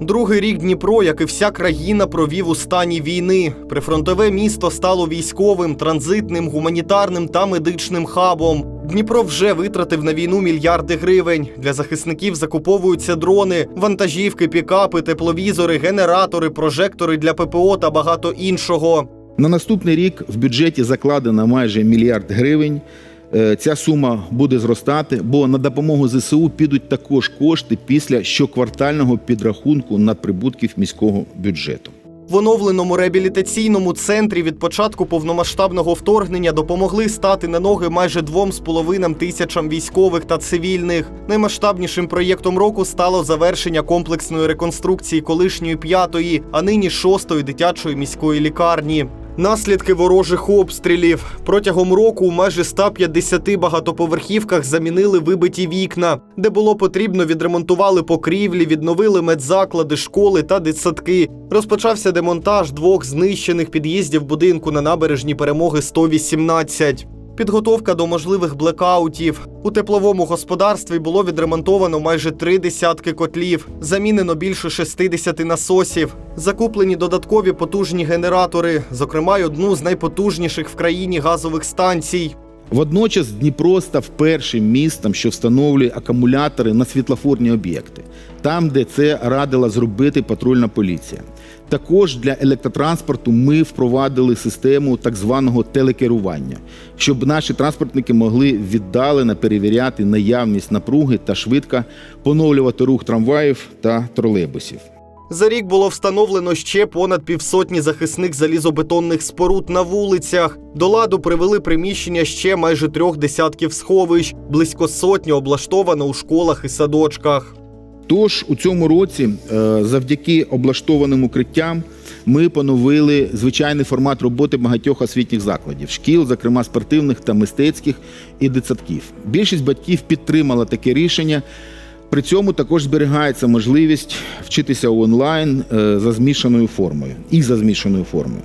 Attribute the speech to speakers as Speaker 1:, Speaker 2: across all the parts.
Speaker 1: Другий рік Дніпро, як і вся країна, провів у стані війни. Прифронтове місто стало військовим, транзитним, гуманітарним та медичним хабом. Дніпро вже витратив на війну мільярди гривень. Для захисників закуповуються дрони, вантажівки, пікапи, тепловізори, генератори, прожектори для ППО та багато іншого.
Speaker 2: На наступний рік в бюджеті закладено майже мільярд гривень. Е, Ця сума буде зростати, бо на допомогу ЗСУ підуть також кошти після щоквартального підрахунку надприбутків міського бюджету.
Speaker 1: В оновленому реабілітаційному центрі від початку повномасштабного вторгнення допомогли стати на ноги майже двом з половинам тисячам військових та цивільних. Наймасштабнішим проєктом року стало завершення комплексної реконструкції колишньої п'ятої, а нині шостої дитячої міської лікарні. Наслідки ворожих обстрілів протягом року у майже 150 багатоповерхівках замінили вибиті вікна, де було потрібно, відремонтували покрівлі, відновили медзаклади, школи та дитсадки. Розпочався демонтаж двох знищених під'їздів будинку на набережні перемоги 118. Підготовка до можливих блекаутів. У тепловому господарстві було відремонтовано майже три десятки котлів, замінено більше 60 насосів, закуплені додаткові потужні генератори, зокрема й одну з найпотужніших в країні газових станцій.
Speaker 2: Водночас Дніпро став першим містом, що встановлює акумулятори на світлофорні об'єкти, там, де це радила зробити патрульна поліція. Також для електротранспорту ми впровадили систему так званого телекерування, щоб наші транспортники могли віддалено перевіряти наявність напруги та швидко поновлювати рух трамваїв та тролейбусів.
Speaker 1: За рік було встановлено ще понад півсотні захисних залізобетонних споруд на вулицях. До ладу привели приміщення ще майже трьох десятків сховищ, близько сотні облаштовано у школах і садочках.
Speaker 2: Тож у цьому році, е, завдяки облаштованим укриттям, ми поновили звичайний формат роботи багатьох освітніх закладів, шкіл, зокрема спортивних та мистецьких і дитсадків. Більшість батьків підтримала таке рішення. При цьому також зберігається можливість вчитися онлайн е, за змішаною формою і за змішаною формою.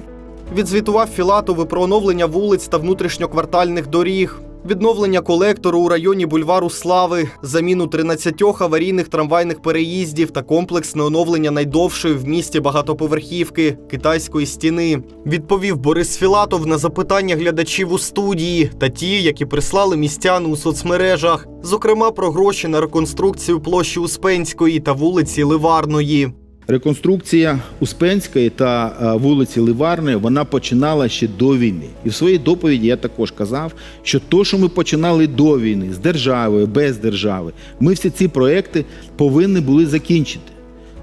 Speaker 1: Відзвітував Філатов і про оновлення вулиць та внутрішньоквартальних доріг. Відновлення колектору у районі бульвару Слави, заміну 13 аварійних трамвайних переїздів та комплексне оновлення найдовшої в місті багатоповерхівки китайської стіни. Відповів Борис Філатов на запитання глядачів у студії та ті, які прислали містяни у соцмережах, зокрема про гроші на реконструкцію площі Успенської та вулиці Ливарної.
Speaker 2: Реконструкція Успенської та е, вулиці Ливарної вона починала ще до війни. І в своїй доповіді я також казав, що то, що ми починали до війни з державою, без держави, ми всі ці проекти повинні були закінчити.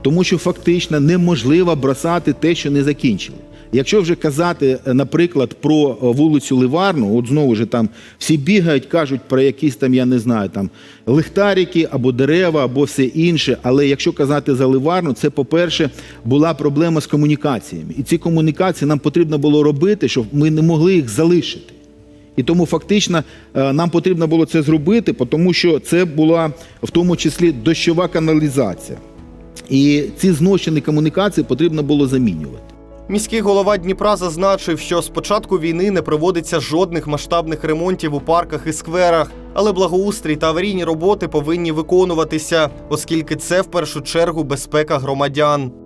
Speaker 2: Тому що фактично неможливо бросати те, що не закінчили. Якщо вже казати, е, наприклад, про е, вулицю Ливарну, от знову ж там всі бігають, кажуть про якісь там, я не знаю, там лихтарики або дерева, або все інше. Але якщо казати за Ливарну, це, по-перше, була проблема з комунікаціями. І ці комунікації нам потрібно було робити, щоб ми не могли їх залишити. І тому фактично е, нам потрібно було це зробити, тому що це була в тому числі дощова каналізація. І ці зношені комунікації потрібно було замінювати.
Speaker 1: Міський голова Дніпра зазначив, що з початку війни не проводиться жодних масштабних ремонтів у парках і скверах, але благоустрій та аварійні роботи повинні виконуватися, оскільки це в першу чергу безпека громадян.